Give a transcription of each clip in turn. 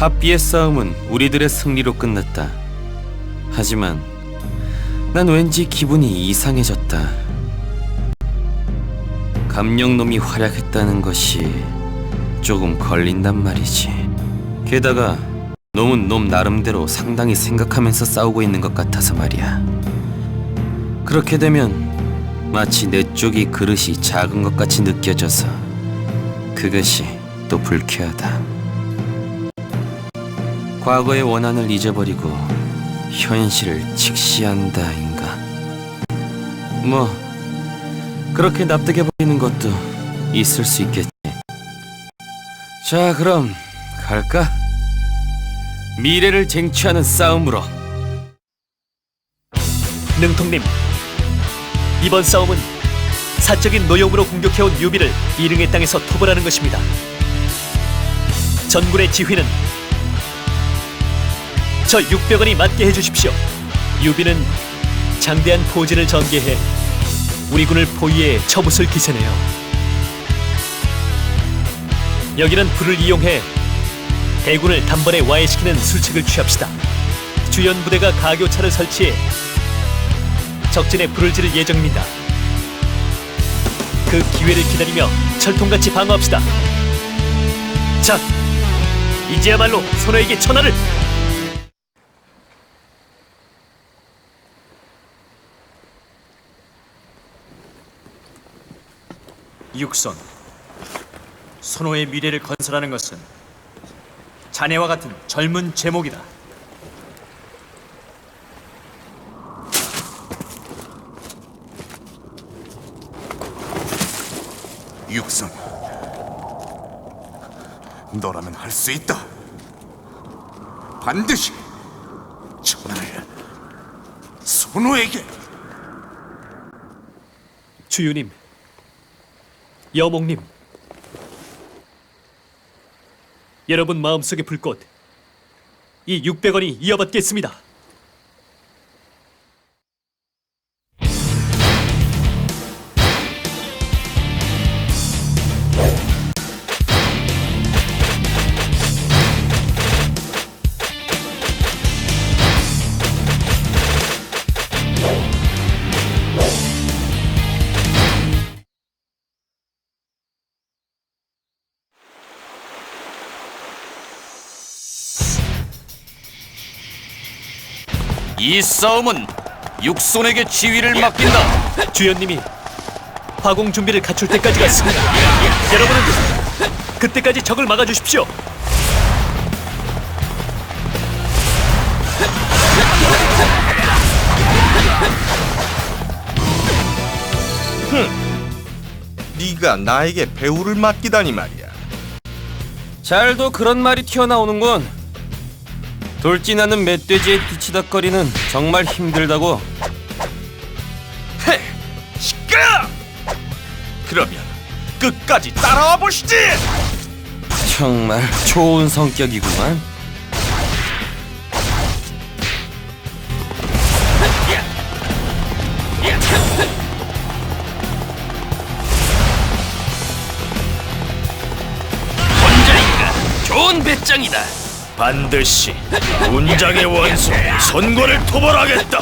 합비의 싸움은 우리들의 승리로 끝났다. 하지만 난 왠지 기분이 이상해졌다. 감령놈이 활약했다는 것이 조금 걸린단 말이지. 게다가 놈은 놈 나름대로 상당히 생각하면서 싸우고 있는 것 같아서 말이야. 그렇게 되면 마치 내 쪽이 그릇이 작은 것 같이 느껴져서 그것이 또 불쾌하다. 과거의 원한을 잊어버리고 현실을 직시한다인가. 뭐 그렇게 납득해 버리는 것도 있을 수 있겠지. 자, 그럼 갈까? 미래를 쟁취하는 싸움으로. 능통님, 이번 싸움은 사적인 노용으로 공격해온 유비를 이릉의 땅에서 토벌하는 것입니다. 전군의 지휘는 저 600원이 맡게 해주십시오. 유비는 장대한 포진을 전개해 우리 군을 포위해 처붓을 기세네요. 여기는 불을 이용해 대군을 단번에 와해시키는 술책을 취합시다. 주연 부대가 가교차를 설치해 적진에 불을 지를 예정입니다. 그 기회를 기다리며 철통같이 방어합시다. 자, 이제야말로 선호에게 천하를 육선 선호의 미래를 건설하는 것은 자네와 같은 젊은 제목이다. 육선 너라면 할 수 있다 반드시 천하를 선호에게 주유님, 여몽님, 여러분 마음속의 불꽃 이 600원이 이어받겠습니다. 이 싸움은 육손에게 지휘를 맡긴다. 주연님이 화공 준비를 갖출 때까지 갔습니다. 여러분은 그때까지 적을 막아주십시오. 네가 나에게 배우를 맡기다니 말이야. 잘도 그런 말이 튀어나오는군. 돌진하는 멧돼지의 뒤치다거리는 정말 힘들다고. 시끄러! 그러면 끝까지 따라와 보시지. 정말 좋은 성격이구만. 혼자인가? 좋은 배짱이다. 반드시 운장의 원수 선거를 토벌하겠다.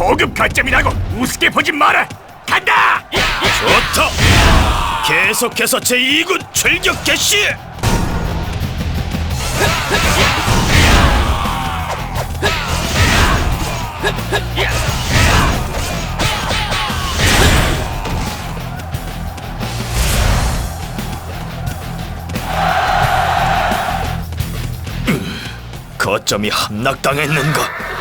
보급 가점이라고 우습게 보지 마라! 간다! 좋다. 계속해서 제 2군 출격 개시. 거점이 함락당했는가?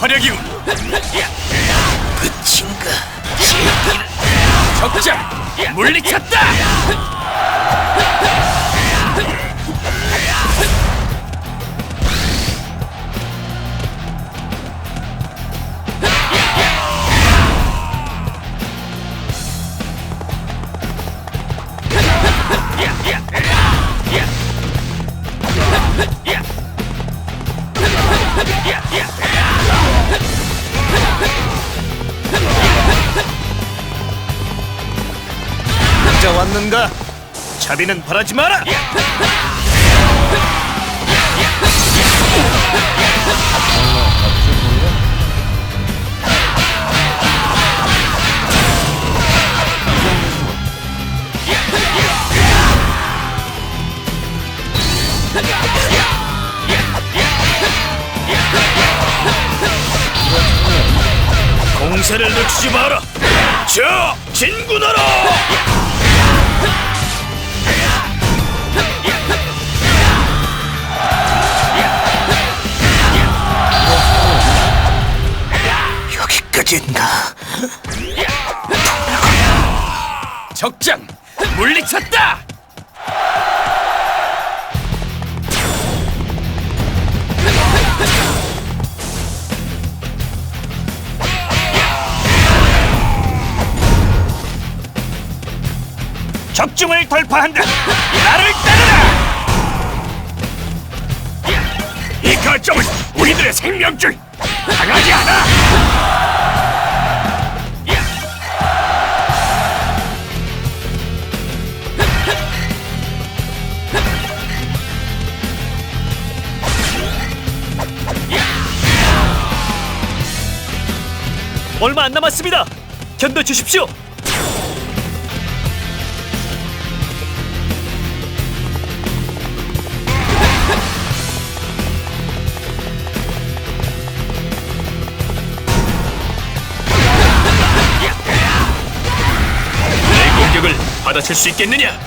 대화력이군. 끝인가? 적장 물리쳤다. 왔는가? 자비는 바라지 마라. 공세를 늦추지 마라. 저 진군하라. 여기까지인가? 적장 물리쳤다. 적중을 돌파한다. 나를 따르라. 이 거점은 우리들의 생명줄. 당하지 않아. 얼마 안 남았습니다. 견뎌 주십시오. 내 공격을 받아칠 수 있겠느냐?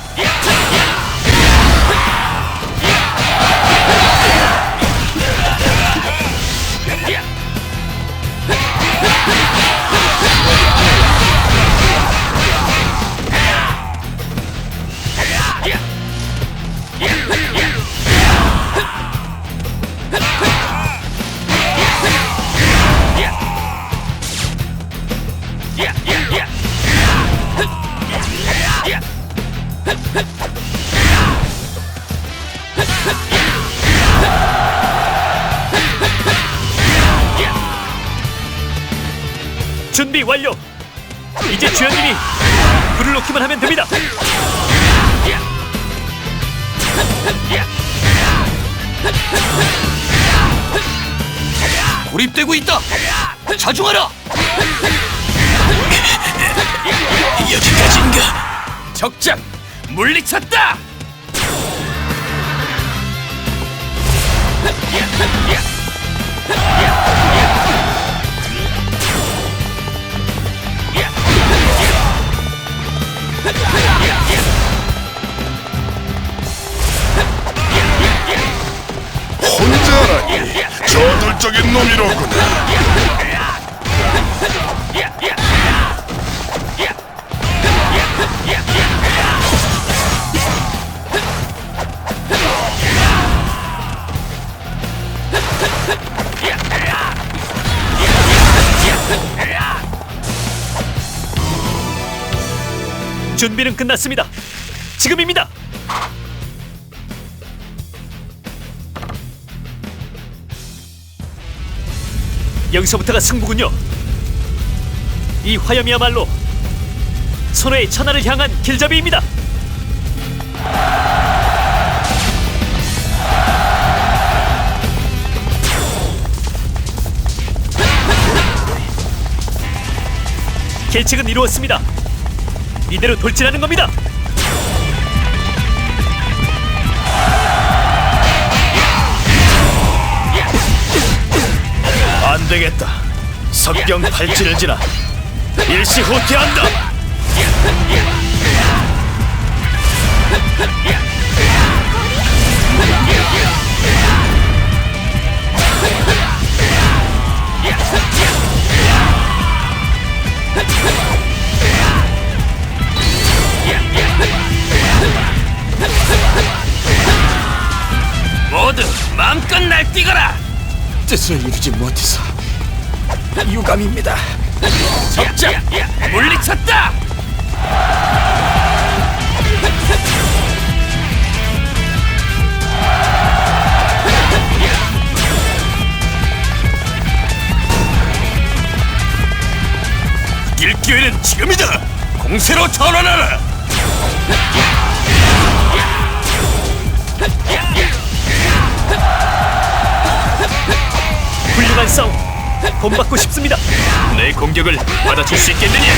고립되고 있다. 자중하라. 여기까지인가? 적장 물리쳤다. 혼 저들적인 놈이로군. 준비는 끝났습니다. 지금입니다. 여기서부터가 승부군요. 이 화염이야말로 선호의 천하를 향한 길잡이입니다. 계책은 이루었습니다. 이대로 돌진하는 겁니다. 안 되겠다. 석경 팔찌를 지나 일시 후퇴한다. 모두 마음껏 날뛰거라. 뜻을 이루지 못해서 유감입니다. 적자 물리쳤다. 일 기회는 지금이다. 공세로 전환하라. 훌륭한 싸움 본받고 싶습니다. 내 공격을 받아줄 수 있겠느냐?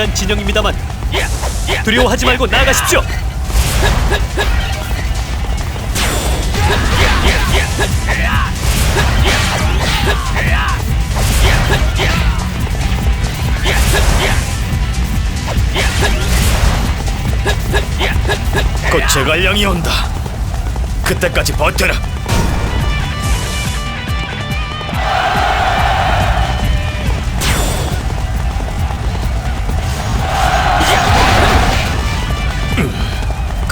기묘한 진영입니다만 두려워하지 말고 나아가십시오. 곧 제갈량이 온다. 그때까지 버텨라.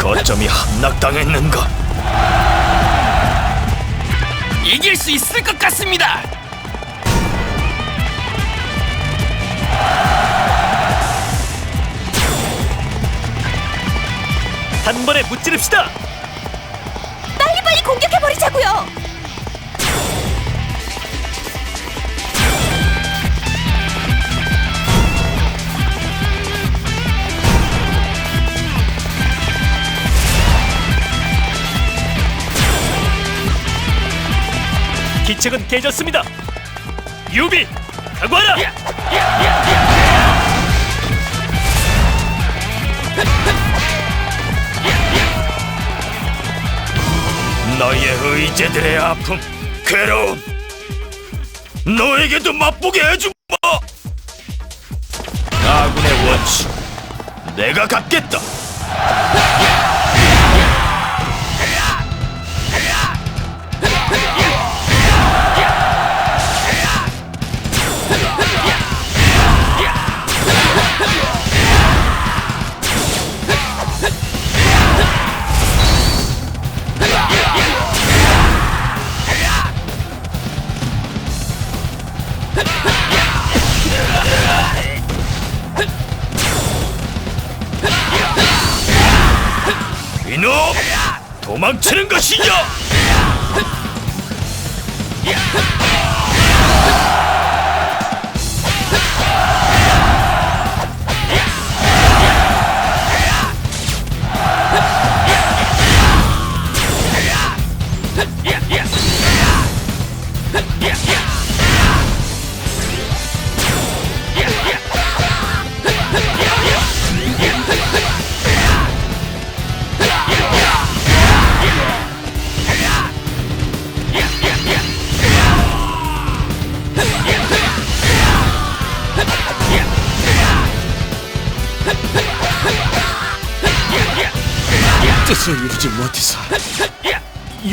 거점이 함락당했는가? 이길 수 있을 것 같습니다. 단번에 무찌릅시다. 빨리빨리 공격해버리자고요! 기책은 깨졌습니다. 유비, 각오하라. 너의 의제들의 아픔, 괴로움, 너에게도 맛보게 해주마. 아군의 원치, 내가 갖겠다.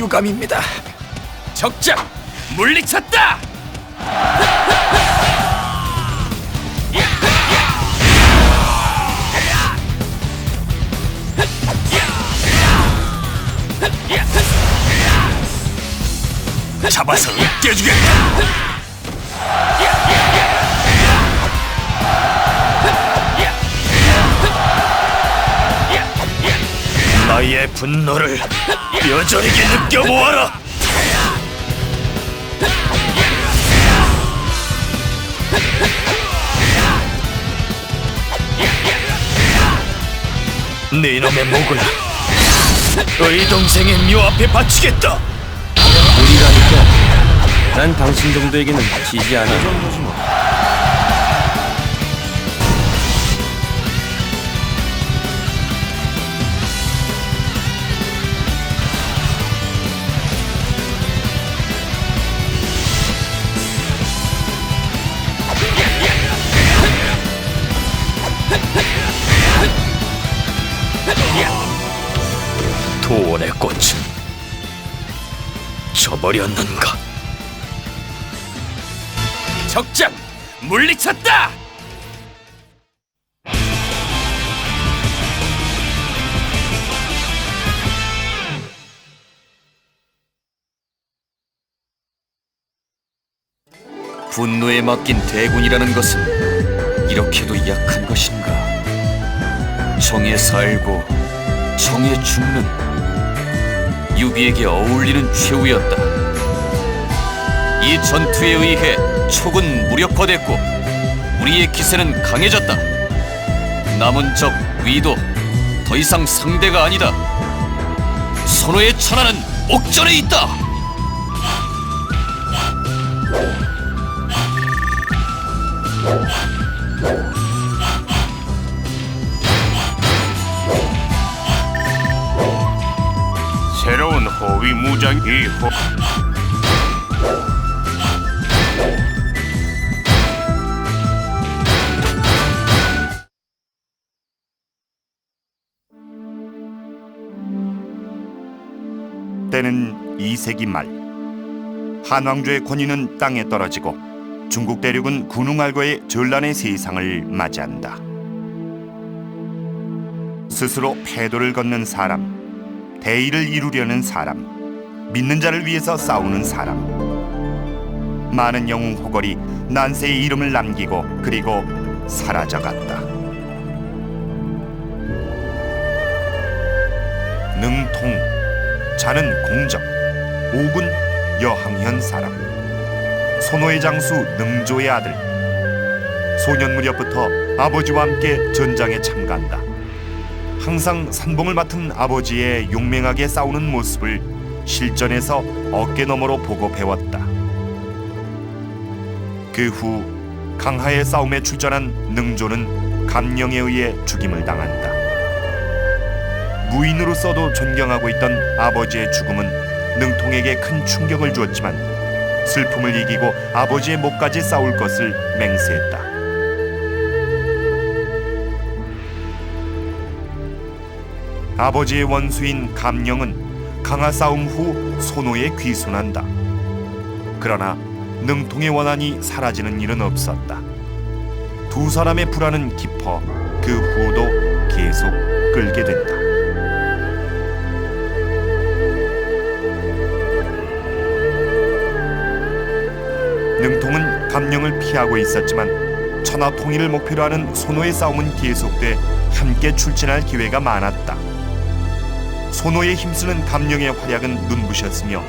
유감입니다. 적장 물리쳤다. 잡아서 으깨주겠다. 나의 분노를 여전하게 느껴보아라. 네 놈의 목을 의동생의 묘 앞에 바치겠다. 우리라니까 난 당신 정도에게는 지지 않아 버렸는가? 적장 물리쳤다. 분노에 맡긴 대군이라는 것은 이렇게도 약한 것인가? 정에 살고 정에 죽는 유비에게 어울리는 최후였다. 이 전투에 의해 촉은 무력화됐고 우리의 기세는 강해졌다. 남은 적 위도 더 이상 상대가 아니다. 선호의 천하는 옥전에 있다. 새로운 호위 무장 이호 때는 2세기 말 한왕조의 권위는 땅에 떨어지고 중국 대륙은 군웅알고의 전란의 세상을 맞이한다. 스스로 패도를 걷는 사람, 대의를 이루려는 사람, 믿는 자를 위해서 싸우는 사람. 많은 영웅 호걸이 난세의 이름을 남기고 그리고 사라져갔다. 능통 자는 공적, 오군 여항현 사람, 손호의 장수 능조의 아들. 소년 무렵부터 아버지와 함께 전장에 참가한다. 항상 산봉을 맡은 아버지의 용맹하게 싸우는 모습을 실전에서 어깨너머로 보고 배웠다. 그 후 강하의 싸움에 출전한 능조는 감령에 의해 죽임을 당한다. 무인으로서도 존경하고 있던 아버지의 죽음은 능통에게 큰 충격을 주었지만 슬픔을 이기고 아버지의 목까지 싸울 것을 맹세했다. 아버지의 원수인 감령은 강화 싸움 후 손호에 귀순한다. 그러나 능통의 원한이 사라지는 일은 없었다. 두 사람의 불안은 깊어 그 후도 계속 끌게 된다. 감령을 피하고 있었지만 천하 통일을 목표로 하는 손호의 싸움은 계속돼 함께 출진할 기회가 많았다. 손호에 힘쓰는 감령의 활약은 눈부셨으며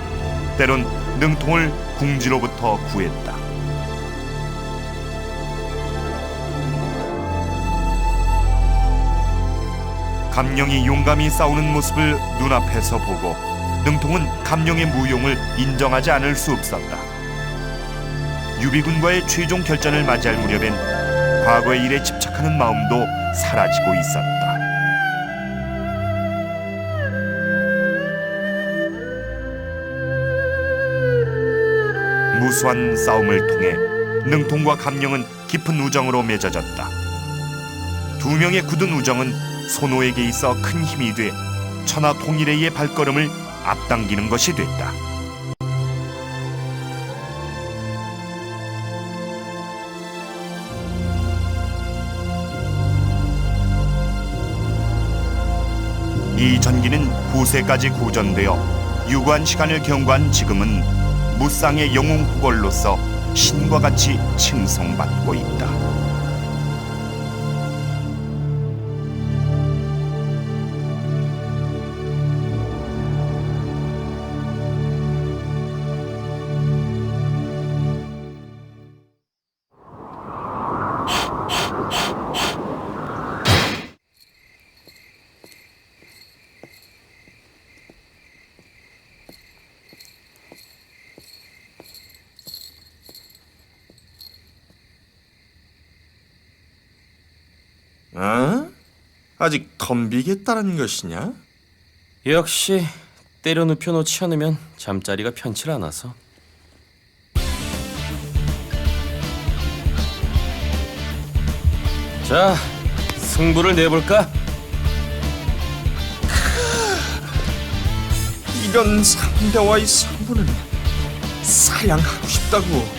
때론 능통을 궁지로부터 구했다. 감령이 용감히 싸우는 모습을 눈앞에서 보고 능통은 감령의 무용을 인정하지 않을 수 없었다. 유비군과의 최종 결전을 맞이할 무렵엔 과거의 일에 집착하는 마음도 사라지고 있었다. 무수한 싸움을 통해 능통과 감령은 깊은 우정으로 맺어졌다. 두 명의 굳은 우정은 손호에게 있어 큰 힘이 돼 천하 통일의 발걸음을 앞당기는 것이 됐다. 이 전기는 9세까지 구전되어 유관 시간을 경과한 지금은 무쌍의 영웅 후걸로서 신과 같이 칭송받고 있다. 어? 아직 덤비겠다는 것이냐? 역시 때려 눕혀 놓지 않으면 잠자리가 편치 않아서. 자, 승부를 내볼까? 이런 상대와의 승부는 사양하고 싶다고